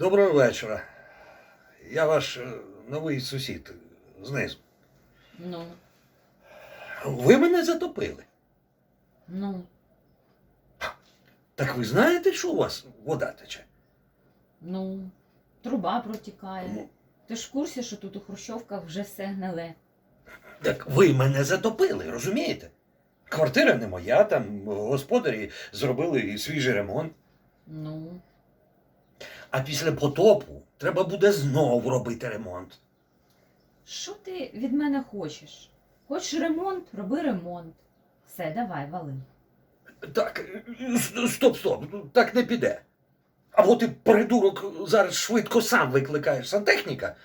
Доброго вечора. Я ваш е, новий сусід знизу. Ну, Ви мене затопили. ну, Так ви знаєте, що у вас вода тече? ну, труба протікає. Ну, Ти ж в курсі, що тут у Хрущовках вже все гниле. Так ви мене затопили, розумієте? Квартира не моя, там господарі зробили свіжий ремонт. Ну, А після потопу треба буде знову робити ремонт. що ти від мене хочеш? Хочеш ремонт, роби ремонт. Все, давай, вали. Так, стоп, стоп, так не піде. Або ти, придурок, зараз швидко сам викликаєш сантехніка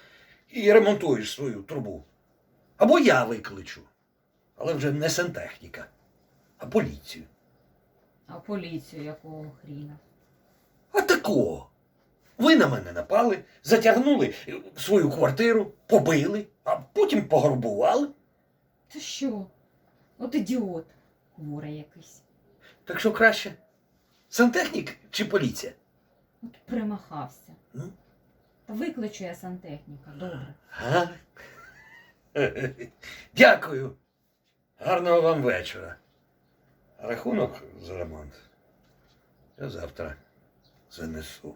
і ремонтуєш свою трубу. Або я викличу. Але вже не сантехніка, а поліцію. А поліцію якого хріна? А такого. Ви на мене напали, затягнули свою квартиру, побили, а потім пограбували. Ти що? От ідіот, хворий якийсь. Так що краще? Сантехнік чи поліція? От примахався. Ну? Та викличу я сантехніка, добре. Дякую. Гарного вам вечора. Рахунок за ремонт. Я завтра занесу.